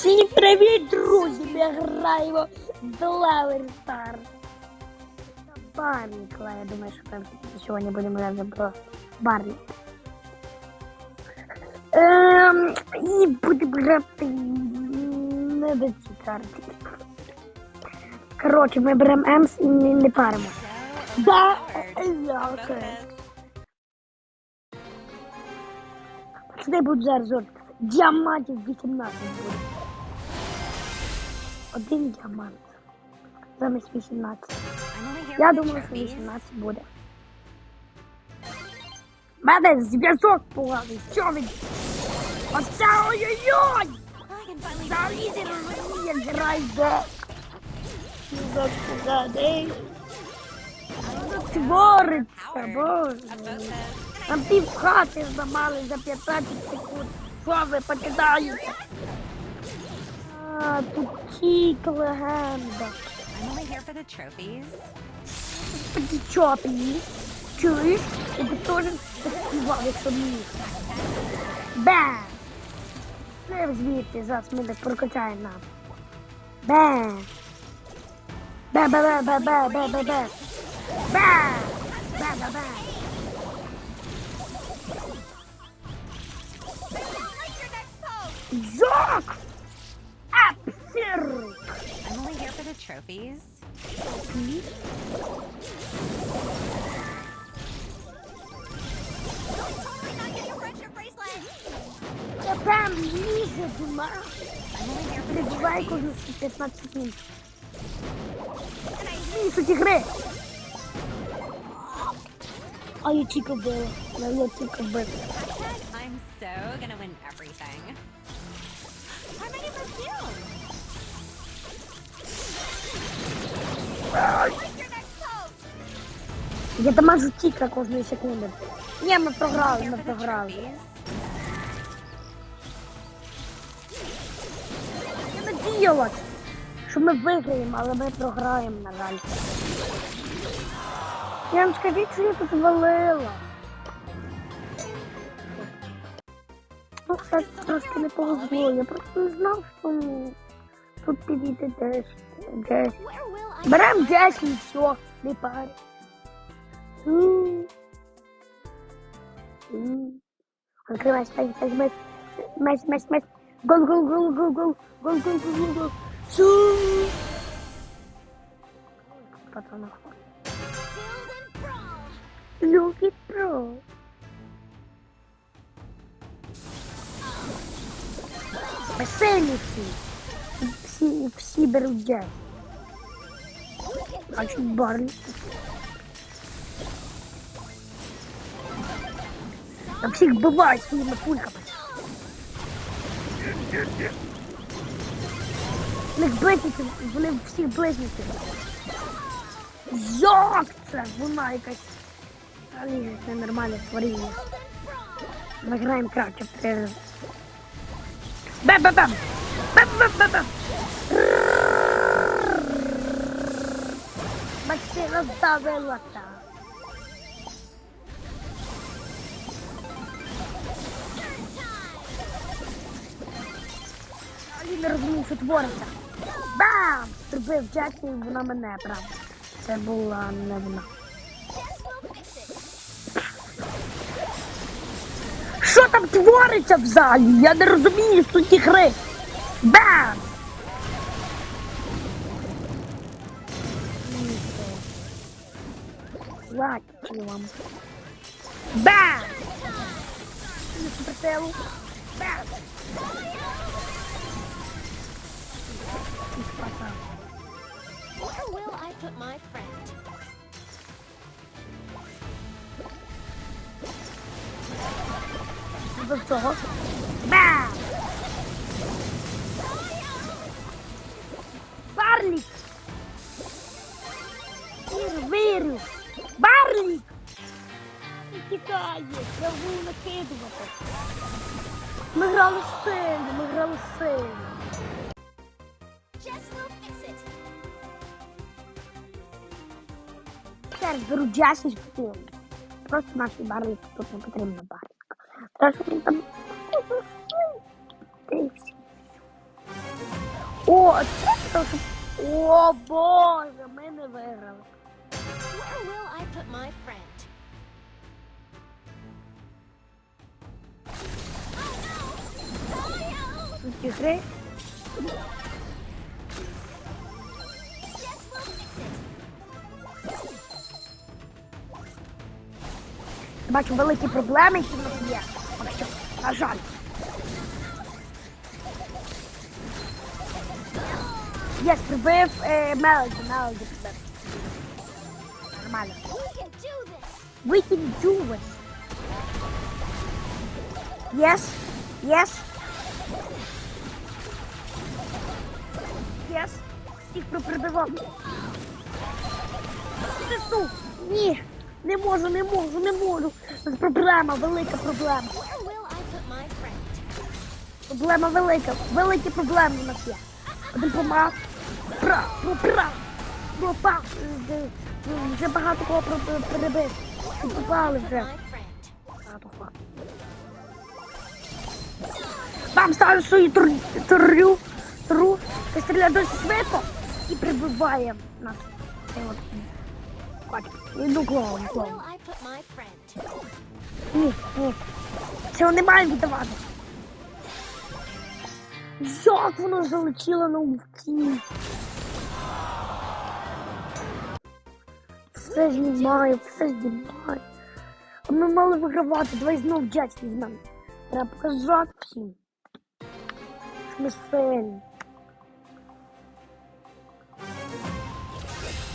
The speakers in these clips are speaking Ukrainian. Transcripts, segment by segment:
Всім привіт, друзі! Ми граємо Лавер Стар. Барнікла, я думаю, що ми сьогодні будемо грати про Барні. Ем, і будемо грати не до ці карти. Коротше, ми беремо Емс і не, не паримо. Да, я окей. Це буде зараз діамантів 18 буде. Один діамант. Замість 18. Я думаю, що 18 буде. Мене зв'язок поганий. Що він? Оце ой-ой-ой! За лідер розуміє, грай де. Зв'язок поганий. Твориться, боже. Там пів хати зламали за 15 секунд. Що ви покидаєте? А, тут тік легенда. I'm only here for the trophies. Підчопі. Чуєш? І ти теж співав, якщо міг. Бе! Не звідти, зараз ми так прокачаємо нам. Бе! Бе, бе, бе, бе, бе, бе, бе, бе. Бе! Бе, бе, бе. Жок! Апсир! I'm only here for the trophies. Я прям лізе дима. I'm only here for the Прибувай trophies. кожну 15 секунд. Ні, суть ігри. А я тільки вбила. Я тільки вбила. I'm so gonna win everything. Я дамажу тільки кожної секунди. Ні, ми програли, ми програли. Я надіялась, що ми виграємо, але ми програємо, на жаль. Я вам скажіть, що я тут валила. troszkę porozwoje, eu prostu znów są, są te widy też, też. Bram 10 złotych par. Okej, masz, o masz, mais masz, mais mais Gol, gol, gol, gol, gol, gol, gol, gol, gol, gol. Patrona. Look at Pro. Су! Пацанов. Люки про. Веселі всі. Всі, беруть джаз. Чуть Барлі. А всіх бувають своїми пульками. В них близнюки, вони всіх близнюки. Як це? Вона якась. Взагалі це нормальне творіння. Ми граємо краще в. Бам-бам-бам! Бам-бам-бам-бам! Максим розставила так. Взагалі не розумію, що твориться. Бам! Зробив Джекі, і вона мене, правда. Це була не вона. Що там твориться в залі? Я не розумію суті гри. Бам! Лакі вам. Бам! Бам! Where will I put my friend? До цього. Бам! Барлік! Вірю, вірю! Барлік! Не тікає, я буду накидувати. Ми грали сильно, ми грали сильно. Jess will fix it. Зараз беру Джасі з Просто нашій барлік тут не О, це трохи. О, Боже, ми не виграли. Where will I put my friend? Тут гри. Бачу великі проблеми, які в нас є. Поки що, на жаль. Я прибив е, Мелоді, Мелоді прибив. Нормально. We can do We can this. do it. Yes, yes. Yes. Всіх прибивав. Несу. Ні. Не можу, не можу, не можу. Це проблема, велика проблема. Проблема велика. Великі проблеми у нас є. Один помав. Пра, пропра. Пропав. Е, е, Вже багато кого перебив. Попали вже. Багато кого. Бам, ставлю свою тур- турю. Туру. Стріляє досить швидко. І прибиває нас. Котик. Іду клоун, клоун. Ні, ні. Цього не має віддавати. Як воно залетіло на вулиці? Все знімає, все знімає. А ми мали вигравати. Давай знов дядь візьмемо. Треба показати всім. Ми сильні.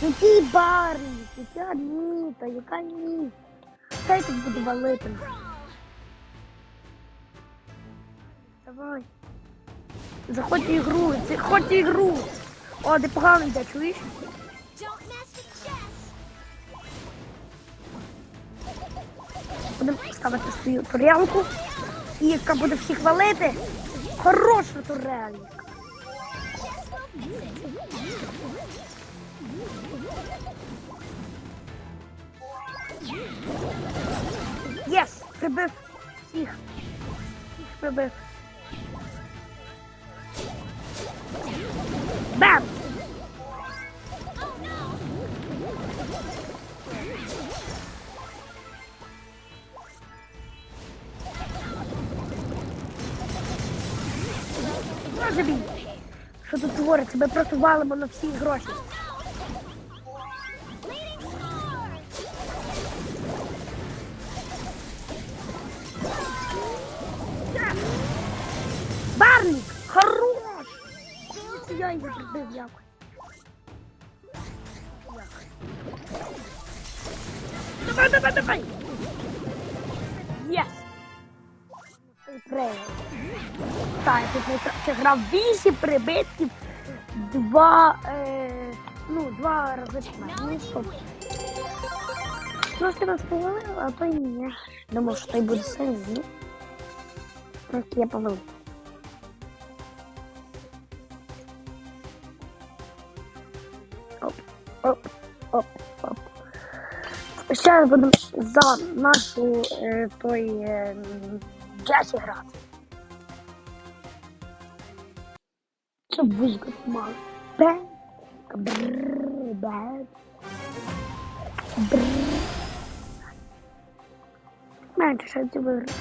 Який барник, яка Ніта, яка Ніта. Хай тут буде валити. Давай. Заходь в ігру, заходь в ігру. О, ти погано йде, чуєш? Будемо ставити свою турелку. І яка буде всіх валити. Хороша турелька. Єс! Прибив всіх. Всіх прибив. Бам! Що тут твориться? Ми просто валимо на всі гроші. Я її прибив якось. Давай, давай, давай! Єс! Прийняв. Так, я найкраще грав 8 прибитків, два, е, ну, два рази стоп. Трошки нас повалили, а то й ні. Думав, що той буде сильний. Трошки я повалив. Оп, оп, оп, оп. Зараз будемо за нашу е, той е, Джесі грати. Це вузько мало. Бе, бррр, бе, бррр. Менше ще виграти.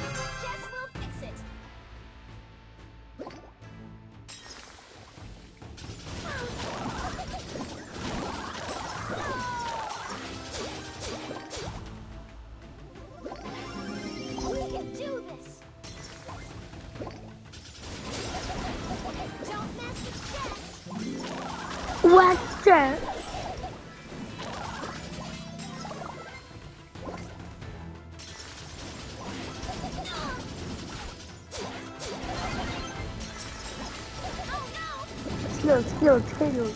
Скилл, скилл, скилл.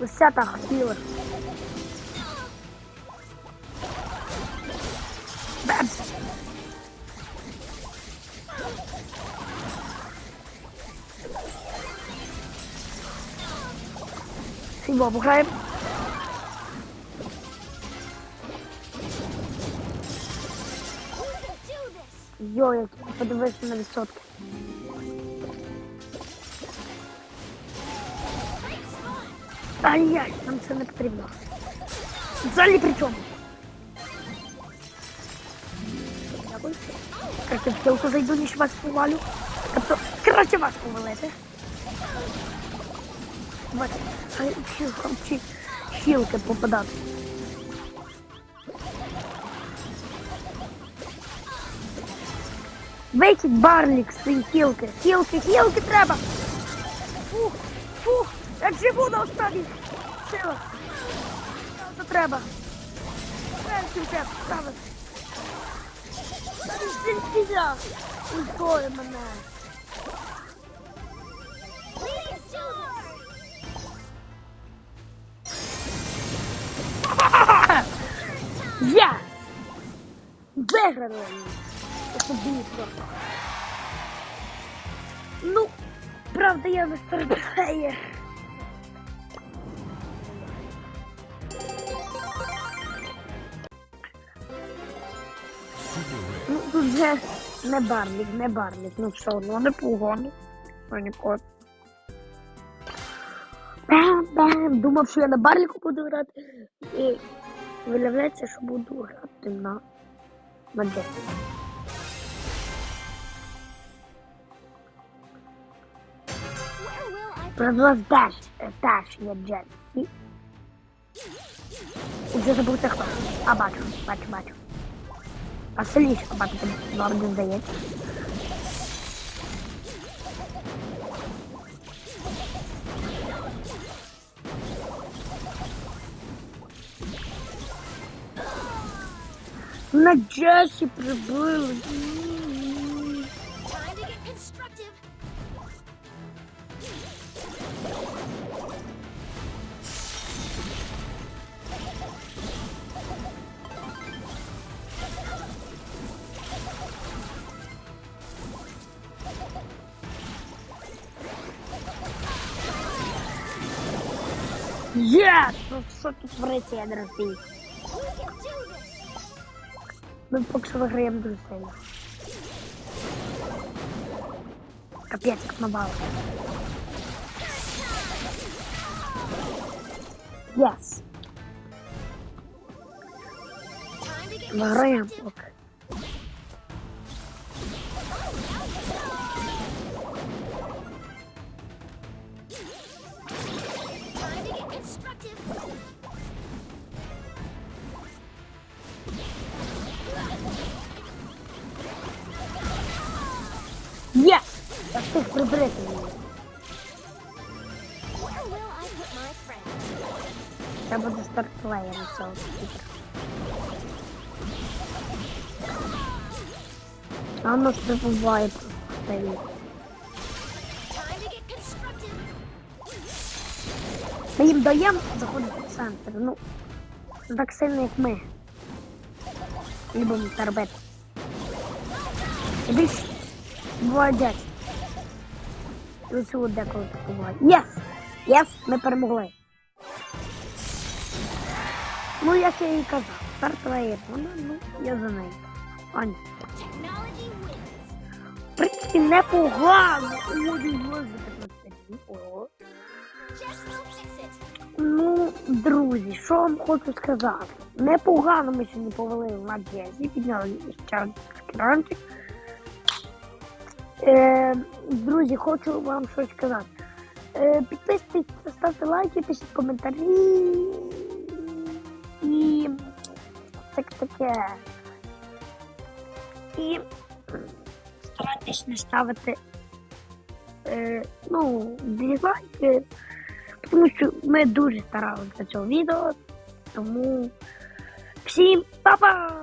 Десятых скиллов. Бэмс. Всего обыграем. We can do this. Йо, як подивився на відсотки. Ай-яй, нам це не потрібно. Взагалі при чому? Дякую. Краще в тілку зайду, ніж вас повалю. Тобто, краще вас повалити. Бачите, а чи, чи хілки попадати. Викидь барлік з цієї хілки. Хілки, хілки треба. Фух, фух, Я живу на останніх силах. Що треба? Першим треба ставити. Сильсіля. Ультою мене. Я! Виграли! Особисто. Ну, правда, я не старплеєр. Не барлік, не барлік. Ну все одно не погони. Ну, ніколи. Бам-бам. Думав, що я на барліку буду грати. І виявляється, що буду грати на, на I put даш, даш є джет. І... Вже забув це. А бачу, бачу, бачу. А сильніше побачити норди здається. На Джесі прибили. Є! Ну що тут твориться, я не розумію. We can do this. Ми поки що виграємо дуже сильно. Капець, як мабало. Yes. Time to get Виграємо constructive. поки. Це буде стартплеєм цього світу. А воно ж. Ми їм даємо заходити в центр. Ну, так сильно, як ми. Любимо робити. І більш буває дядь. І оцю деколи так буває. Єс! Єс! Ми перемогли. Ну, як я і казав, стартове вона, ну, я за нею. Аня. Technology. В принципі, непогано. Він може Ого. Ну, друзі, що вам хочу сказати? Непогано ми сьогодні повалили на Джезі, підняли один. Е, друзі, хочу вам щось сказати. Е, підписуйтесь, ставте лайки, пишіть коментарі. І так таке. І старайтесь не ставити е, ну, дизлайки. Тому що ми дуже старалися для цього відео. Тому всім па-па!